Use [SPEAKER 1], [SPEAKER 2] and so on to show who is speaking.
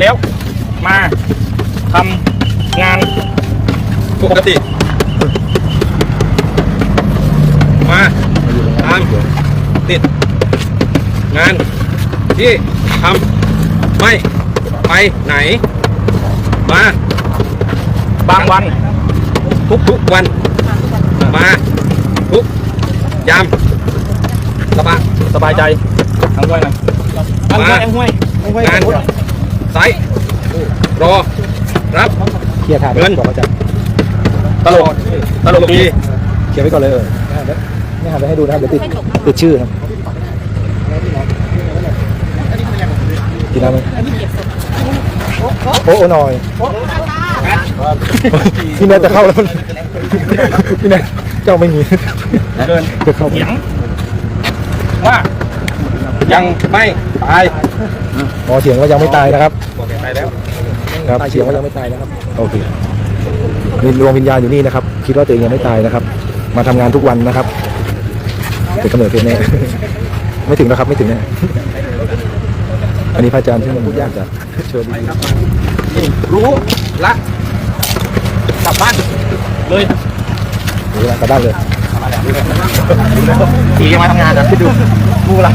[SPEAKER 1] แล้วมาทำงานปกติ มาทำติด งานที่ทำไม่ไปไหน มา
[SPEAKER 2] บางวัน
[SPEAKER 1] ทุกทุกวัน มา ทุก ยามสบาย
[SPEAKER 2] สบายใจทั้งด้วยนะ
[SPEAKER 1] มา
[SPEAKER 2] ทั้งด้วยเอ็
[SPEAKER 1] งด้วย ซส์รอ รับ
[SPEAKER 3] เคลียร์ถาม
[SPEAKER 1] เงิน
[SPEAKER 3] บอกเขาจะ
[SPEAKER 2] ตลกตลกดี
[SPEAKER 3] เคลียร์ไว้ก่อนเลยเออไม่หันไปให้ดูนะครับเดี๋ยวติดติดชื่อครับกินน้ำไหมโอ้โอ้หน่อยพี่แนทจะเข้าแล้วพี่แนทเจ้าไม่มี
[SPEAKER 2] เดิน
[SPEAKER 3] จะเข้า
[SPEAKER 2] เสียงว่า
[SPEAKER 1] ยังไม่ตาย
[SPEAKER 3] อ๋อเสียงว่ายังไม่ตายนะครับ
[SPEAKER 1] บอกแกตายแล้ว
[SPEAKER 3] ครับเสียงว่ายังไม่ตายนะครับโอเคมีดวงวิญญาณอยู่นี่นะครับ คิดว่าตัวเองยังไม่ตายนะครับ มาทำงานทุกวันนะครับเป็นกำเนิดเพศแน่ไม่ถึงนะครับไม่ถึงแน่อันนี้พระอาจารย์ที่มันยากจะเชิญดี
[SPEAKER 1] รู้ละ
[SPEAKER 2] กลับบ้านเลย
[SPEAKER 3] ๆเวลากลับบ้านเลย
[SPEAKER 2] ขี่ยังมาทำงานนะคิดดูกูล่ะ